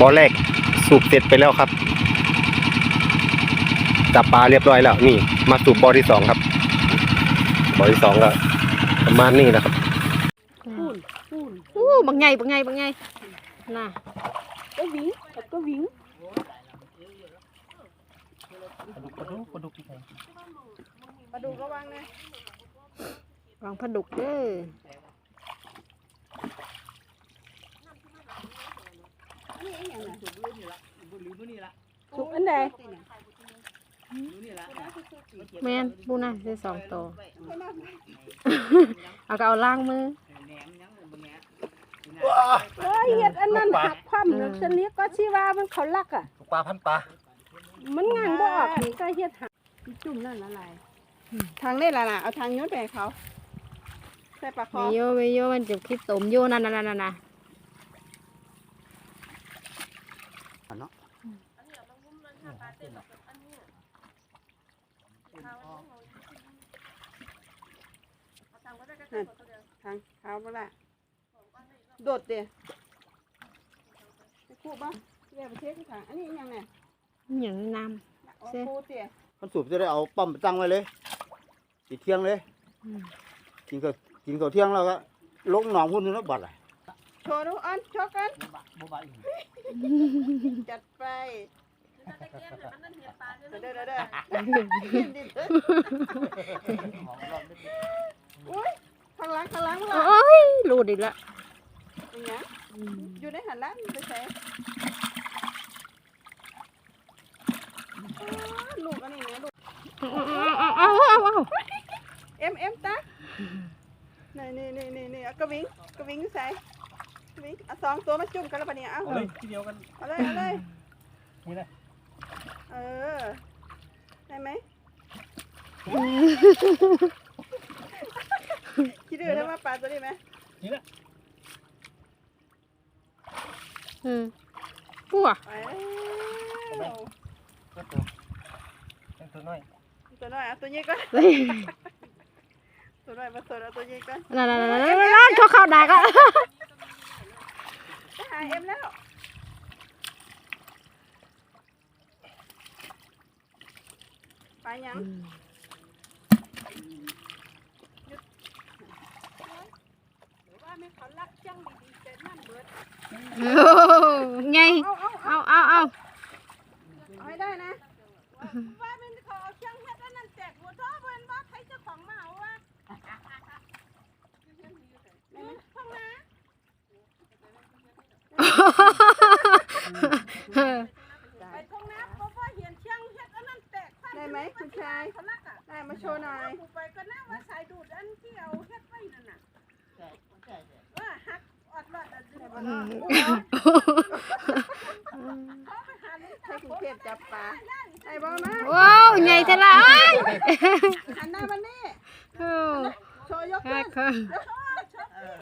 บ่อแรกสูบเสร็จไปแล้วครับจับปลาเรียบร้อยแล้ว นี่ มาสูบบ่อที่สองครับบ่อที่สองก็ประมาณนี้นะครับปูนปูนอู้บางไงบางไงบางไงน่ะก็วิ่งแล้วก็วิ่งปลาดุกปลาดุกที่ไหนมาดูระวังนะวางผดุกเด้อ สุกอันใดแม่นปูน่ะได้สองตัวเอาก็เอาล้างมือเอ้ยเฮ็ดอันนั้นหักความแล้วฉันเรียกก็ชีว่ามันเขาลักอะปลาพันปลามันงานบ่ออกนี่ก็เฮ็ดหักจุ่มนั่นละลายทางนี้ล่ะล่ะเอาทางโยนไปให้เขาใส่ปลาคเวอโยเวโยมันจะคิดสมโยนั่นนั่นนั่น นั่นน่ะทางเขาบ่ล่ะโดดเด้ไปคู่บ่เรียกไปเทที่ทางอันนี้อีหยังเนี่ยอย่างน้เอาคู่เตี้ยมันสูบจะได้เอาปั๊มไปตั้งไว้เลยติดเที่ยงเลย อืมกินก็กินข้าวเที่ยงแล้วก็ลงหนองพุ่นนึงแล้วบัดเลยโชว์ดูอันโชว์กัน จัดไปเด้อเด้อเด้ออุ้ยข้างหลังข้างหลังล่ะโอ้ยรูดอีกละอีหยังอยู่ในหันหลังไปใส่ลูกอันนี้ไงลูกเอาเอาเอาเอาเอ็มเอ็มตานี่นี่นี่นี่นี่เอากระวิงกระวิงใส่กระ วิงเอาสองตัวมาจุ่มกันแล้วปะเนี่ยเอาเอาเลยทีเดียวกันเอาเลยเอาเลยนี่นะเออได้ไหมคิดดูนะว่าปลาตัวนี้ไหมนี่แหละอืมปัวไปแล้วก็ตัวเป็นตัวน้อยตัวน้อยเอาตัวนี้ก่อนเฮ้ยตัวน้อยมาสดเอาตัวนี้ก่อนนั่นนั่นนั่นนั่นนั่นเขาเข้าได้ก็ไปหา เอ็มแล้วไปยังว่าไม่เขารักจังดีๆแต่นั่นเบิดโอ้ไงเอาเอาเอาเอาเอาเอาเอาให้ได้นะ ว่าเป็นเขาเอาช่างเฮ็ดอันนั้นแตกหัวท้อเพิ่นว่าใครเจ้าของมาเอาวะแม่นห้องน้ ไปห้องน้ำเพราะว่าเห็นช่างเฮ็ดอันนั้นแตกได้ไหมคุณชายเขาลักอะได้มาโชว์หน่อยไปก็น่าว่าสายดูดอันที่เอาเฮ็ดไว้นั่นน่ะว่าหักอดรอดอันนี้บ่รอดให้คุณเทพจับปลาไอ้บ่มาว้าวไงจะละเอ้ยหันหน้ามานี่โอ้โชว์ยกแค่ขึ้นคือ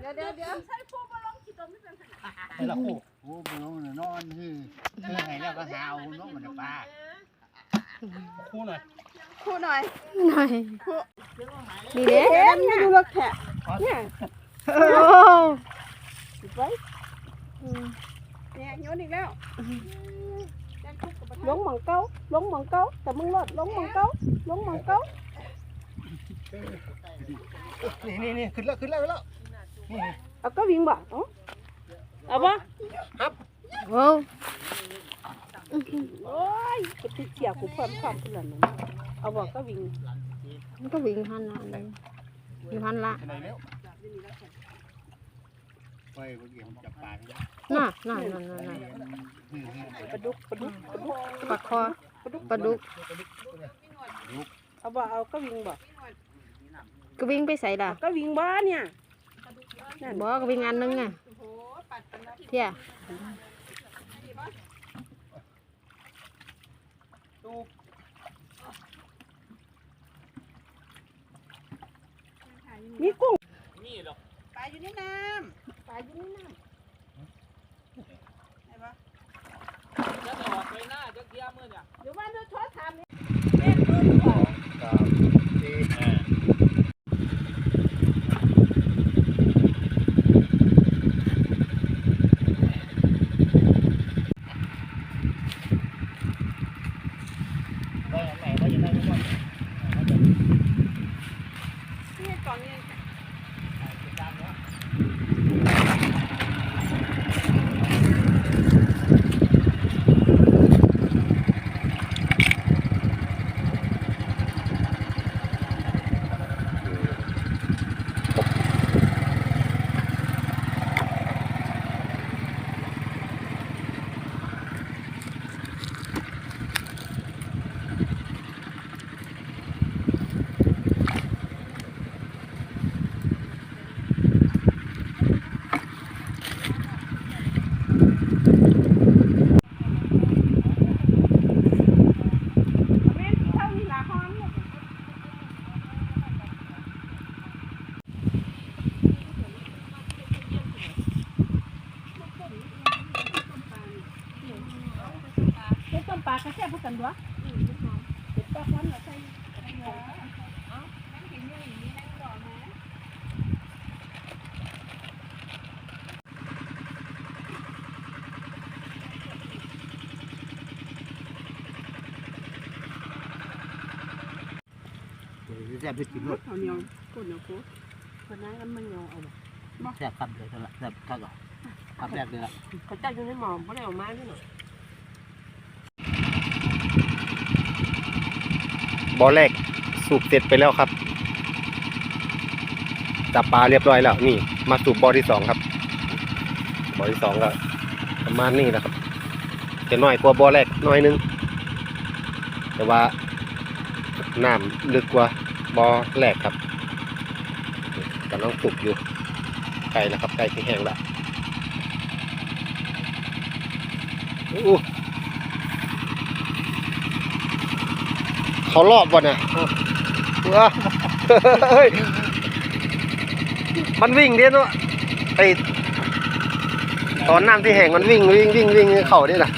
เดี๋ยวเดี๋ยวเดี๋ยวใส่ผู้บอลงขี่ตัวไม่เป็น ไอ้ละคู่โอ้บุญนอนที่ที่ไหนแล้วก็หาเอาน้องมันปลาคู่หน่อยคู่หน่อยหน่อยคู่นี่เด้เอ็มไม่ดูรถแขกเนี่ยโอ้ติดไว้เนี่ยโยนอีกแล้วลงหมองเก้าลงหมองเก้าแต่มึงรอดลงหมองเก้าลงหมองเก้านี่นี่นี่ขึ้นแล้วขึ้นแล้วขึ้นแล้วนี่เอาก็วิ่งบ่ เอาเอาบ่โอ้โอ้ยกูติดเกี่ยวกูเพิ่มความขึ้นแล้วนะเอาบ่ก็วิ่งมันก็วิ่งหันละเลยอยู่หันละไหนแล้วไปเมื่อกี้ผมจับปลาเนี่ยน่ะน่ะน่ะน่ะน่ะปลาดุกปลาดุกปลาดุกปลาคอปลาดุกเอาบ่เอาก็วิ่งบ่ก็วิ่งไปใส่ด่ะก็วิ่งบ่เนี่ยบอกก็วิ่งอันนึงอะ เที่ยมีกุ้งปลาอยู่ในน้ำปลาอยู่ในน้ำไหนบ่จะออกไปหน้าจะเกียร์มือเนี่ยเดี๋ยวว่าเดี๋ยวโทรถามนี่แม่นมือบ่กับที่ ปลากระแซ่บพวกกันวะเป็ดปลาควันเหรอใช่เอานั่งกินอย่างนี้นั่งรอมาแซ่บไปกินรสเอาเหนียวก้นเหนียวโคตรคนนั้นมันเหนียวเอาบ่แซ่บครับเลยทั้งละแซ่บข้าวก่อนครับแรกเลยละเขาจับอยู่ในหมอมเขาได้ออกมาด้วยหรอ บ่อแรกสูบเสร็จไปแล้วครับจับปลาเรียบร้อยแล้ว นี่ มาสูบบ่อที่สองครับบ่อที่สองก็ประมาณนี้นะครับจะน้อยกว่าบ่อแรกน้อยนึง แต่ว่าน้ำลึกกว่าบ่อแรกครับกำลังสูบอยู่ไกลแล้วครับไกลที่แห้งแล้วอู้ เขารอบวะเนี่ยว้าเฮ้ยมันวิ่งเด้เนาะไอตอนน้ำที่แห้งมันวิ่งวิ่งวิ่งวิ่งเข่าได้น่ะ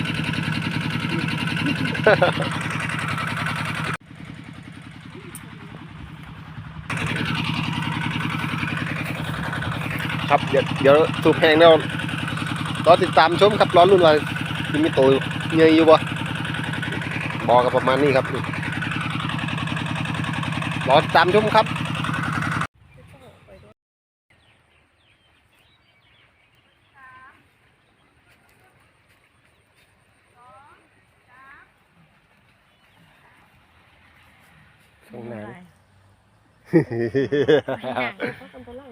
ครับเดี๋ยวเดี๋ยวสูบแพงแล้วรอติดตามชมครับรอนรุ่นว่าจะมีตัวเงยอยู่บ่บอกกับประมาณนี้ครับ รอติดตามชมครับข้างในเขากันตะล่าง